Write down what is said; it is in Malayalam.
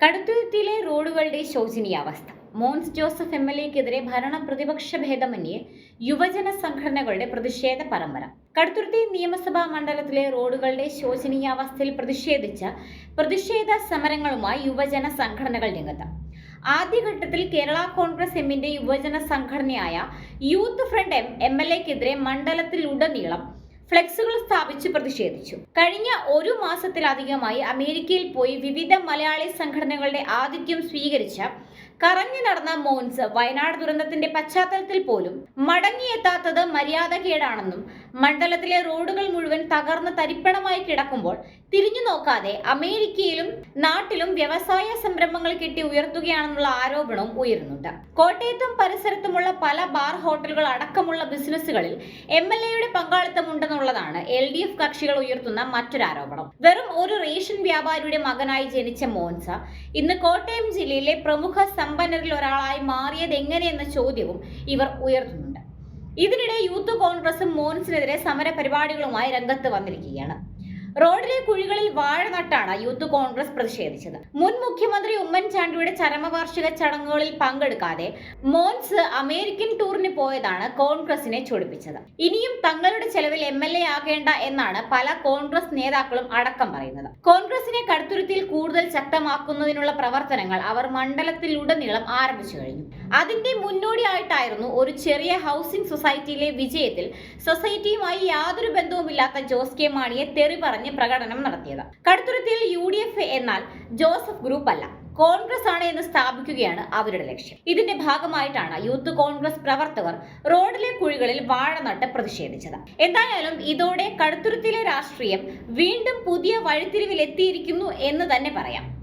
കടുത്തുരുത്തിയിലെ റോഡുകളുടെ ശോചനീയാവസ്ഥ. മോൻസ് ജോസഫ് എം. എൽ. എക്കെതിരെ ഭരണ പ്രതിപക്ഷ ഭേദമന്യേ യുവജന സംഘടനകളുടെ പ്രതിഷേധ പരമ്പര. കടുത്തുരുത്തി നിയമസഭാ മണ്ഡലത്തിലെ റോഡുകളുടെ ശോചനീയാവസ്ഥയിൽ പ്രതിഷേധിച്ച പ്രതിഷേധ സമരങ്ങളുമായി യുവജന സംഘടനകൾ രംഗത്ത്. ആദ്യഘട്ടത്തിൽ കേരള കോൺഗ്രസ് എമ്മിന്റെ യുവജന സംഘടനയായ youth front M. M. L. എക്കെതിരെ മണ്ഡലത്തിലുടനീളം ഫ്ലെക്സുകൾ സ്ഥാപിച്ച് പ്രതിഷേധിച്ചു. കഴിഞ്ഞ ഒരു മാസത്തിലധികമായി അമേരിക്കയിൽ പോയി വിവിധ മലയാളി സംഘടനകളുടെ ആതിഥ്യം സ്വീകരിച്ച കറങ്ങി നടന്ന മോൻസ് വയനാട് ദുരന്തത്തിന്റെ പശ്ചാത്തലത്തിൽ പോലും മടങ്ങിയെത്താത്തത് മര്യാദകേടാണെന്നും മണ്ഡലത്തിലെ റോഡുകൾ മുഴുവൻ തകർന്ന് തരിപ്പണമായി കിടക്കുമ്പോൾ തിരിഞ്ഞു നോക്കാതെ അമേരിക്കയിലും നാട്ടിലും വ്യവസായ സംരംഭങ്ങൾ കെട്ടി ഉയർത്തുകയാണെന്നുള്ള ആരോപണവും ഉയരുന്നുണ്ട്. കോട്ടയത്തും പരിസരത്തുമുള്ള പല ബാർ ഹോട്ടലുകൾ അടക്കമുള്ള ബിസിനസ്സുകളിൽ എം എൽ എയുടെ പങ്കാളിത്തമുണ്ടെന്നുള്ളതാണ് എൽ ഡി എഫ് കക്ഷികൾ ഉയർത്തുന്ന മറ്റൊരു ആരോപണം വെറും ഒരു റേഷൻ വ്യാപാരിയുടെ മകനായി ജനിച്ച മോൻസ ഇന്ന് കോട്ടയം ജില്ലയിലെ പ്രമുഖ സമ്പന്നരിൽ ഒരാളായി മാറിയത് എങ്ങനെയെന്ന ചോദ്യവും ഇവർ ഉയർത്തുന്നുണ്ട്. ഇതിനിടെ യൂത്ത് കോൺഗ്രസും മോൻസിനെതിരെ സമര പരിപാടികളുമായി രംഗത്ത് വന്നിരിക്കുകയാണ്. റോഡിലെ കുഴികളിൽ വാഴ നട്ടാണ് യൂത്ത് കോൺഗ്രസ് പ്രതിഷേധിച്ചത്. മുൻ മുഖ്യമന്ത്രി ഉമ്മൻചാണ്ടിയുടെ ചരമവാർഷിക ചടങ്ങുകളിൽ പങ്കെടുക്കാതെ മോൻസ് അമേരിക്കൻ ടൂറിന് പോയതാണ് കോൺഗ്രസിനെ ചൊടിപ്പിച്ചത്. ഇനിയും തങ്ങളുടെ ചെലവിൽ എം എൽ എ ആകേണ്ട എന്നാണ് പല കോൺഗ്രസ് നേതാക്കളും അടക്കം പറയുന്നത്. കോൺഗ്രസിനെ കടുത്തുരുത്തിൽ കൂടുതൽ ശക്തമാക്കുന്നതിനുള്ള പ്രവർത്തനങ്ങൾ അവർ മണ്ഡലത്തിലുടനീളം ആരംഭിച്ചു കഴിഞ്ഞു. അതിന്റെ മുന്നോടിയായിട്ടായിരുന്നു ഒരു ചെറിയ ഹൗസിംഗ് സൊസൈറ്റിയിലെ വിജയത്തിൽ സൊസൈറ്റിയുമായി യാതൊരു ബന്ധവുമില്ലാത്ത ജോസ് കെ മാണിയെ തെറി പറഞ്ഞ് പ്രകടനം നടത്തിയത്. കടുത്തുരുത്തിയിൽ യു ഡി എഫ് എന്നാൽ ജോസഫ് ഗ്രൂപ്പ് അല്ല. കോൺഗ്രസ് ആണ് എന്ന് സ്ഥാപിക്കുകയാണ് അവരുടെ ലക്ഷ്യം. ഇതിന്റെ ഭാഗമായിട്ടാണ് യൂത്ത് കോൺഗ്രസ് പ്രവർത്തകർ റോഡിലെ കുഴികളിൽ വാഴ നട്ട് പ്രതിഷേധിച്ചത്. എന്തായാലും ഇതോടെ കടുത്തുരുത്തിയിലെ രാഷ്ട്രീയം വീണ്ടും പുതിയ വഴിത്തിരിവിൽ എത്തിയിരിക്കുന്നു എന്ന് തന്നെ പറയാം.